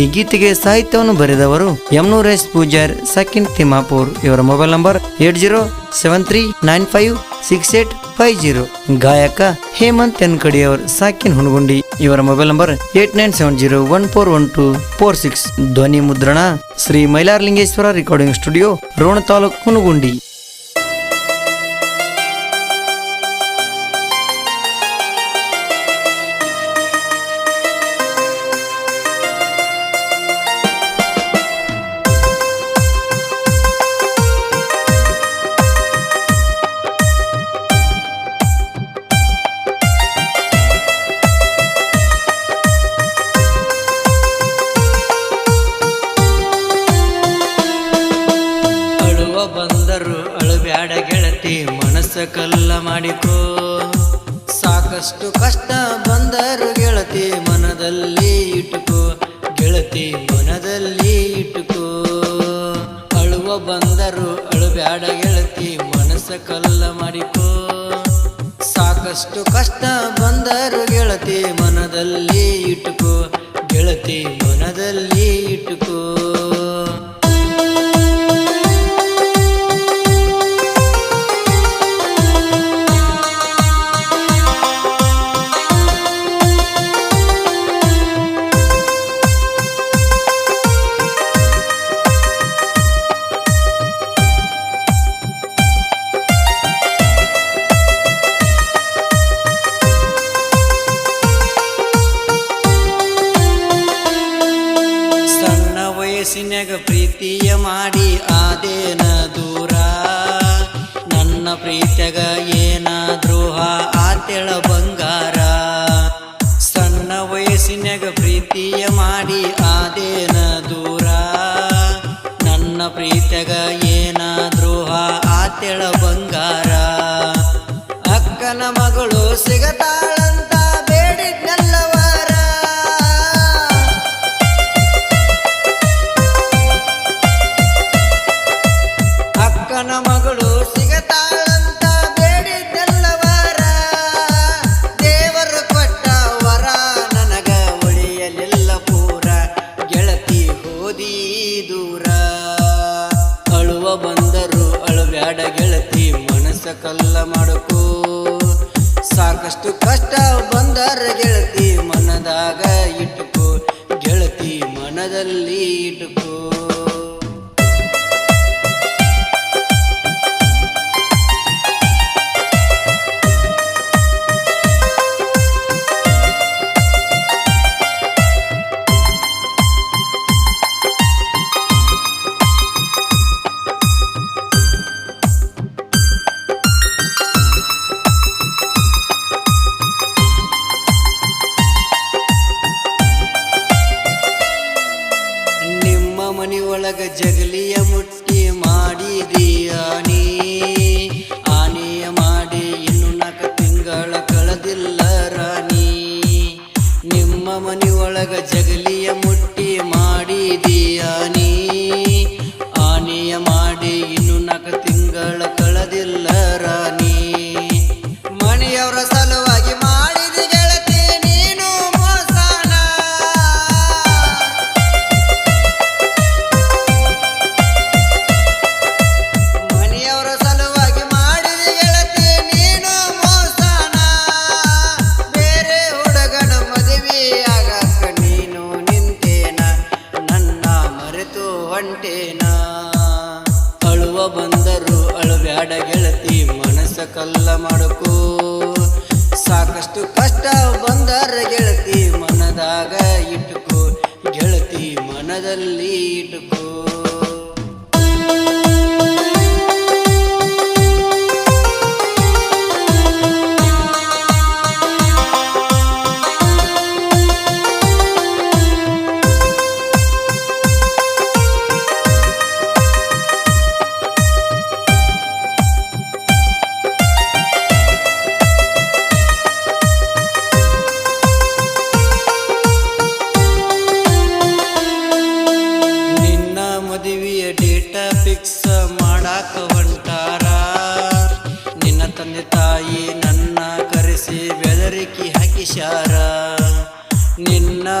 ಈ ಗೀತೆಗೆ ಸಾಹಿತ್ಯವನ್ನು ಬರೆದವರು ಯಮನೂರೇಶ್ ಪೂಜಾರ್, ಸಕಿನ್ ತಿಮ್ಮಾಪುರ್. ಇವರ mobile number eight zero seven three nine five six eight five zero. ಗಾಯಕ ಹೇಮಂತ್ ಎನ್ಕಡಿ ಅವರು ಸಾಕಿನ್ ಹುಣಗುಂಡಿ. ಇವರ mobile number eight nine seven zero one four one two four six. ಧ್ವನಿ ಮುದ್ರಣ, ಶ್ರೀ ಮೈಲಾರಲಿಂಗೇಶ್ವರ ರೆಕಾರ್ಡಿಂಗ್ ಸ್ಟುಡಿಯೋ, ರೋಣ ತಾಲೂಕು ಹುಣಗುಂಡಿ. ಬಂದರು ಅಳುಬ್ಯಾಡ ಗೆಳತಿ, ಮನಸ್ಸ ಕಲ್ಲ ಮಾಡಿಕೋ. ಸಾಕಷ್ಟು ಕಷ್ಟ ಬಂದರು ಗೆಳತಿ, ಮನದಲ್ಲಿ ಇಟ್ಟುಕೋ. ಗೆಳತಿ, ಮನದಲ್ಲಿ ಇಟ್ಟುಕೋ. ಅಳುವ ಬಂದರು ಅಳುಬ್ಯಾಡ ಗೆಳತಿ, ಮನಸ್ಸ ಕಲ್ಲ ಮಾಡಿಕೋ. ಸಾಕಷ್ಟು ಕಷ್ಟ ಬಂದರು ಗೆಳತಿ, ಮನದಲ್ಲಿ ಇಟ್ಟುಕೋ. ಗೆಳತಿ, ಮನದಲ್ಲಿ ಇಟ್ಟುಕೋ. મારી ಕಲ್ಲ ಮಾಡಕು. ಸಾಕಷ್ಟು ಕಷ್ಟ ಬಂದರ ಗೆಳತಿ ಮನದಾಗ ಇಟ್ಟುಕೋ. ಗೆಳತಿ ಮನದಲ್ಲಿ ಇಟ್ಟುಕೋ.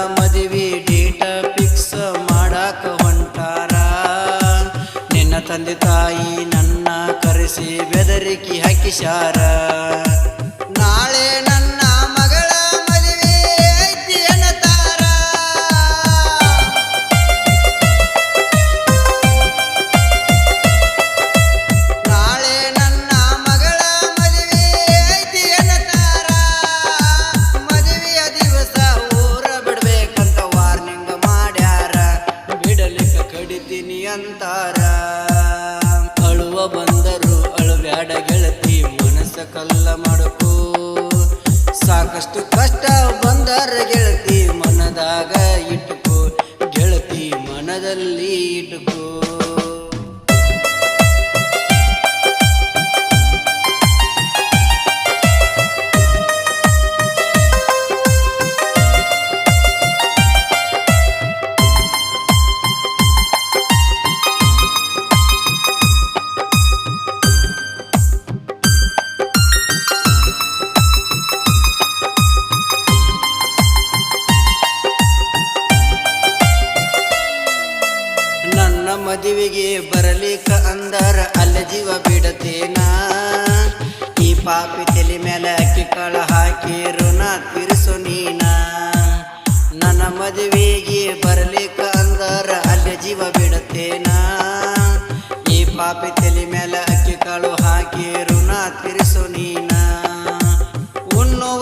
ಮದುವೆ ಡೇಟ ಫಿಕ್ಸ್ ಮಾಡಾಕ ಹೊಂಟಾರ. ನಿನ್ನ ತಂದೆ ತಾಯಿ ನನ್ನ ಕರೆಸಿ ಬೆದರಿಕೆ ಹಾಕಿಸಾರ ಕಡಿತೀನಿ ಅಂತಾರ. ಅಳುವ ಬಂದರು, ಅಳುವ್ಯಾಡ ಗೆಳತಿ, ಮನಸ್ಸ ಕಲ್ಲ ಮಾಡಕು. ಸಾಕಷ್ಟು ಕಷ್ಟ ಬಂದರ ಗೆಳತಿ, ಮನದಾಗ ಇಟ್ಟುಕೋ ಗೆಳತಿ ಮನದಲ್ಲಿ ಇಟ್ಟುಕೋ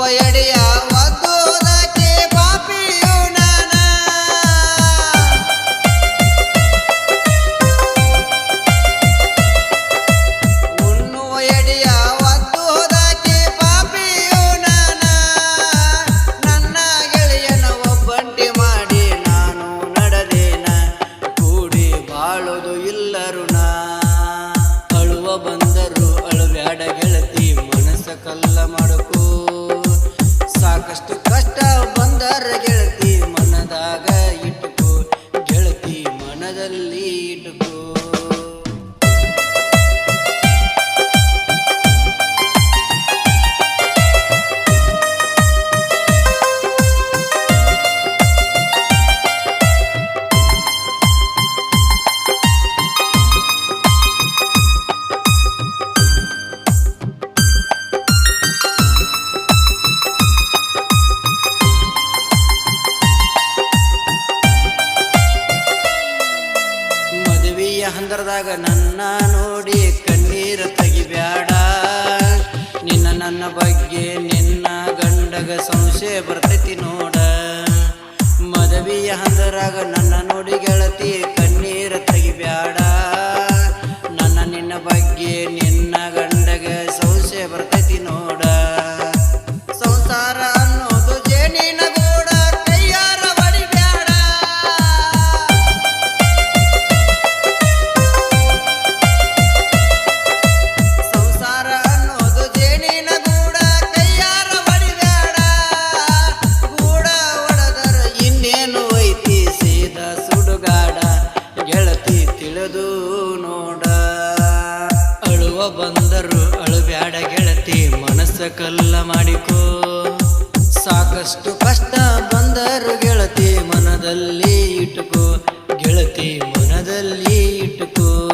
ಎಡೆಯ ಕಷ್ಟ ಸಂದರ್ಭದಾಗ ನನ್ನ ನೋಡಿ ಕಣ್ಣೀರ ತೆಗಿಬೇಡ ನಿನ್ನ ನನ್ನ ಬಗ್ಗೆ, ನಿನ್ನ ಗಂಡಗ ಸಂಶಯ ಬರ್ತೈತಿ ನೋಡ. ಮದವಿಯ ಹಂದರಾಗ ನನ್ನ ನೋಡಿ ಗೆಳ ಬಂದರು ಬಂದರು ಅಳುಬ್ಯಾಡ ಗೆಳತಿ, ಮನಸ್ಸ ಕಲ್ಲ ಮಾಡಿಕೋ. ಸಾಕಷ್ಟು ಕಷ್ಟ ಬಂದರು ಗೆಳತಿ, ಮನದಲ್ಲಿ ಇಟ್ಟುಕೋ. ಗೆಳತಿ, ಮನದಲ್ಲಿ ಇಟ್ಟುಕೋ.